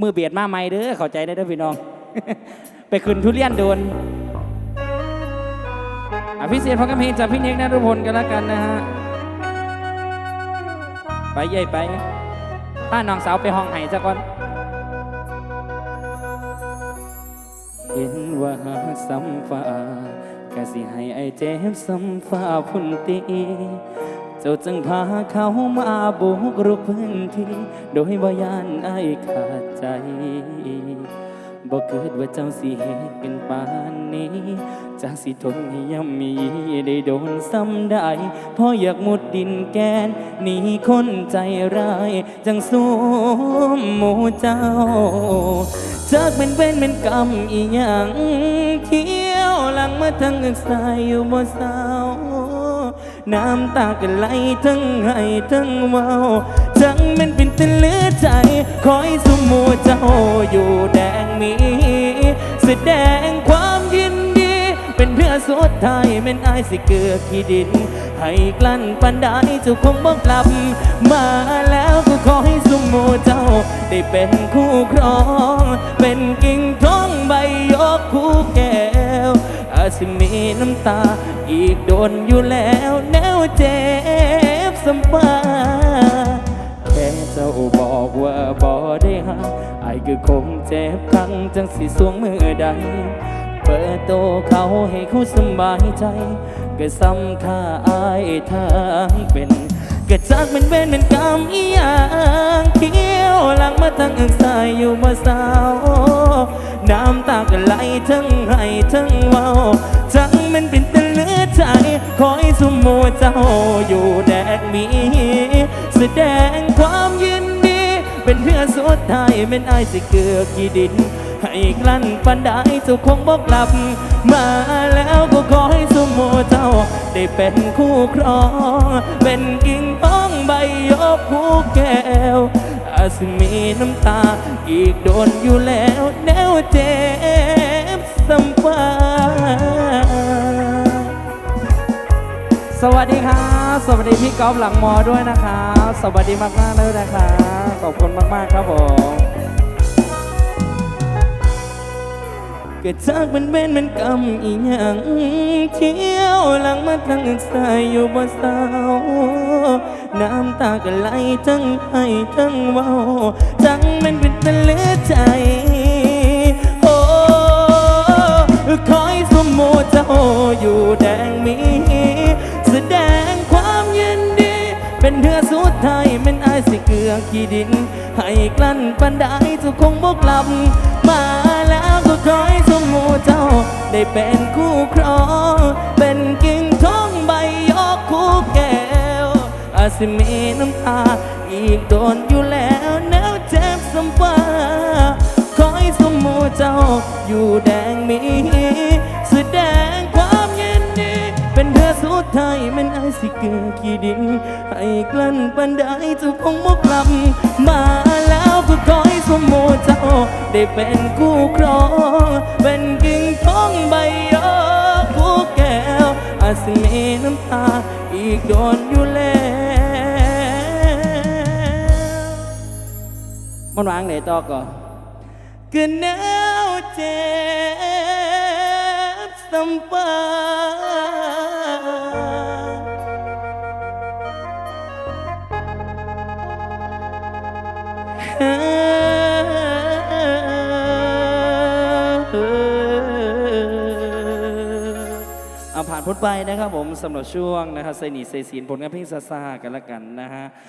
มือเบียดมาใหม่เด้อเข้าใจได้เด้อพี่น้อง ไปขึ้นทุเรียนโดนอภิเษพระกำเพงจากพี่เน็กนรุพลกันแล้วกันนะฮะ ไปเย่ไปป้าน้องสาวไปห้องไห้ซะก่อนเห็นว่าซ้ำฟ้ากะสิให้ไอเจ็บซ้ำฟ้าพุ่นตี เจ้าจึงพาเขามาบุกรุกพื้นที่ โดยบ่ยานไอายขาดใจบ่เกิดว่าเจ้าสิเหตุเป็นปานนี้จากสิทนให้ย่ำมีได้โดนซ้ำได้เพราะอยากมุดดินแกนหนีคนใจร้าย จังสู้หมู่เจ้าจากเป็นเว้นเป็นกรรมอีหยังเที่ยวหลังมาทั้งเอกสายอยู่บ่เศร้า น้ำตาก็ไหลทั้งให้ทั้งเมาจังมันเป็นตะเลือใจ คอยสมมูเจ้าอยู่แดงมี แสดงความยินดี เป็นเพื่อสุดท้ายแม่นอายสิเกือขี้ดิน ให้กลั้นปันได้เจ้าคงบอกลับ มาแล้วก็ขอให้สมมูเจ้า ได้เป็นคู่ครอง เป็นกิ่งท้องใบยกคู่แก้วอาจ สิมีน้ำตา อีกโดนอยู่แล้วแนวเจ็บสำบาแค่เจ้าบอกว่าบ่ได้หาไอ้ก็คงเจ็บพังจังสิสวงมือใด เปิดโตเขาให้เขาสบายใจ ก็ซ้ำค่าอายทางเป็นก็จากเป็นเว้นเป็นกรรมอีหยังเที่ยวหลังมาตั้งอึกสายอยู่มาสาว น้ำตาก็ไหลทั้ง ทั้งเว้าจังมันเป็นตะเลือใจ คอยสมโมเจ้าอยู่แดนมี แสดงความยินดี เป็นเพื่อสุดท้ายเป็นไอายสิเกือกกี่ดิน ให้กลั้นปันได้เจ้าคงบอกลับ มาแล้วก็ขอให้สมโมเจ้า ได้เป็นคู่ครอง เป็นกิ่งท้องใบยกคู่แก้วอาจสิมีน้ำตา อีกโดนอยู่แล้วแนวเจ็บ สัมปาสวัสดีครับ สวัสดีพี่ก๊อฟหลังมอด้วยนะครับ สวัสดีมากมากๆเลยนะครับ ขอบคุณมากๆครับผมเกิดจากมันเว้นมันกรรมอีหยังเที่ยวหลังมาทั้งอึกสายอยู่บ่เศร้าน้ำตาก็ไหลทั้งให้ทั้งเว้าจังมันเป็นตะเล สุดท้ายเป็นอายสิเกลือขี้ดิน ให้กลั้นปันได้จ้าคงบกลับ มาแล้วก็คอยสมโมเจ้า ได้เป็นคู่ครอง เป็นกิ่งท้องใบยกคู่แก้วอาจสิมีน้ำตา อีกโดนอยู่แล้วแนวเจ็บสมว่าคอยสมโมเจ้า อยู่แดงมี สิเกือขี้ดิน ให้กลั้นปันได้จ้าคงบอกกลับ มาแล้วก็คอยสมโมเจ้า ได้เป็นคู่ครอง เป็นกิ่งท้องใบยกคู่แก้ว อาจสิมีน้ำตา อีกโดนอยู่แล้วมันวางไหนต่อก่อนก็แนวเจ็บสัมปา ผ่านพ้นไปนะครับผมสำหรับช่วงนะครับใส่หนีใส่ศีลผลงานเพลงซาซากันละกันนะฮะ